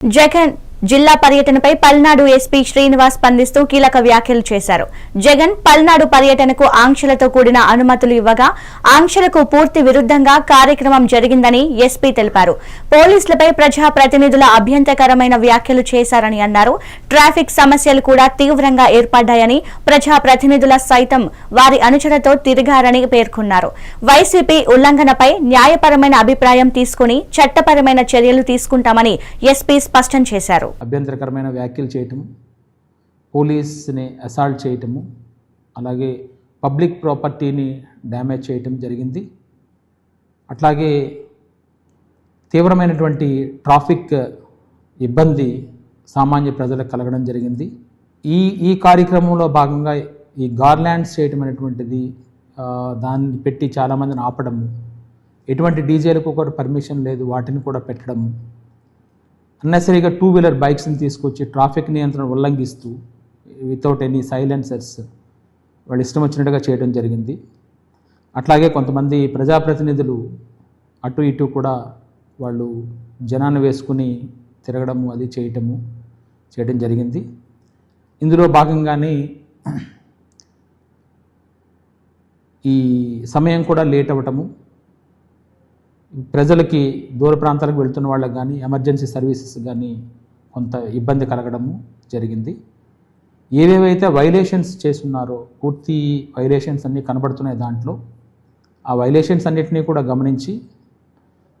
జగన్ జిల్లా పర్యటనపై పల్నాడు ఎస్పీ శ్రీనివాస్ స్పందిస్తూ కీలక వ్యాఖ్యలు చేశారు. జగన్ పల్నాడు పర్యటనకు ఆంక్షలతో కూడిన అనుమతులు ఇవ్వగా ఆంక్షలకు పూర్తి విరుద్ధంగా కార్యక్రమం జరిగిందని ఎస్పీ తెలిపారు. పోలీసులపై ప్రజా ప్రతినిధుల అభ్యంతరకరమైన వ్యాఖ్యలు చేశారని అన్నారు. ట్రాఫిక్ సమస్యలు కూడా తీవ్రంగా ఏర్పడ్డాయని ప్రజా ప్రతినిధుల సైతం వారి అనుచరులతో తిరిగారని పేర్కొన్నారు. వైసీపీ ఉల్లంఘనపై న్యాయపరమైన అభిప్రాయం తీసుకుని చట్టపరమైన చర్యలు తీసుకుంటామని ఎస్పీ స్పష్టం చేశారు. అభ్యంతరకరమైన వ్యాఖ్యలు చేయటము పోలీస్ని అసాల్ట్ చేయటము అలాగే పబ్లిక్ ప్రాపర్టీని డ్యామేజ్ చేయటం జరిగింది. అట్లాగే తీవ్రమైనటువంటి ట్రాఫిక్ ఇబ్బంది సామాన్య ప్రజలకు కలగడం జరిగింది. ఈ ఈ కార్యక్రమంలో భాగంగా ఈ గార్లాండ్స్ చేయటం అనేటువంటిది దాన్ని పెట్టి చాలామందిని ఆపడము ఎటువంటి డీజేలకు కూడా పర్మిషన్ లేదు వాటిని కూడా పెట్టడము అన్నెసరీగా టూ వీలర్ బైక్స్ని తీసుకొచ్చి ట్రాఫిక్ నియంత్రణ ఉల్లంఘిస్తూ వితౌట్ ఎనీ సైలెన్సర్స్ వాళ్ళు ఇష్టం వచ్చినట్టుగా చేయడం జరిగింది. అట్లాగే కొంతమంది ప్రజాప్రతినిధులు అటు ఇటు కూడా వాళ్ళు జనాన్ని వేసుకుని తిరగడము అది చేయటము చేయడం జరిగింది. ఇందులో భాగంగానే ఈ సమయం కూడా లేట్ అవ్వటము ప్రజలకి దూర ప్రాంతాలకు వెళ్తున్న వాళ్ళకి కానీ ఎమర్జెన్సీ సర్వీసెస్ కానీ కొంత ఇబ్బంది కలగడము జరిగింది. ఏవేవైతే వైలేషన్స్ చేస్తున్నారో పూర్తి వైలేషన్స్ అన్నీ కనబడుతున్నాయి దాంట్లో. ఆ వైలేషన్స్ అన్నిటినీ కూడా గమనించి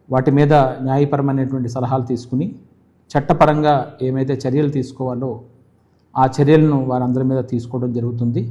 వాటి మీద న్యాయపరమైనటువంటి సలహాలు తీసుకుని చట్టపరంగా ఏమైతే చర్యలు తీసుకోవాలో ఆ చర్యలను వారందరి మీద తీసుకోవడం జరుగుతుంది.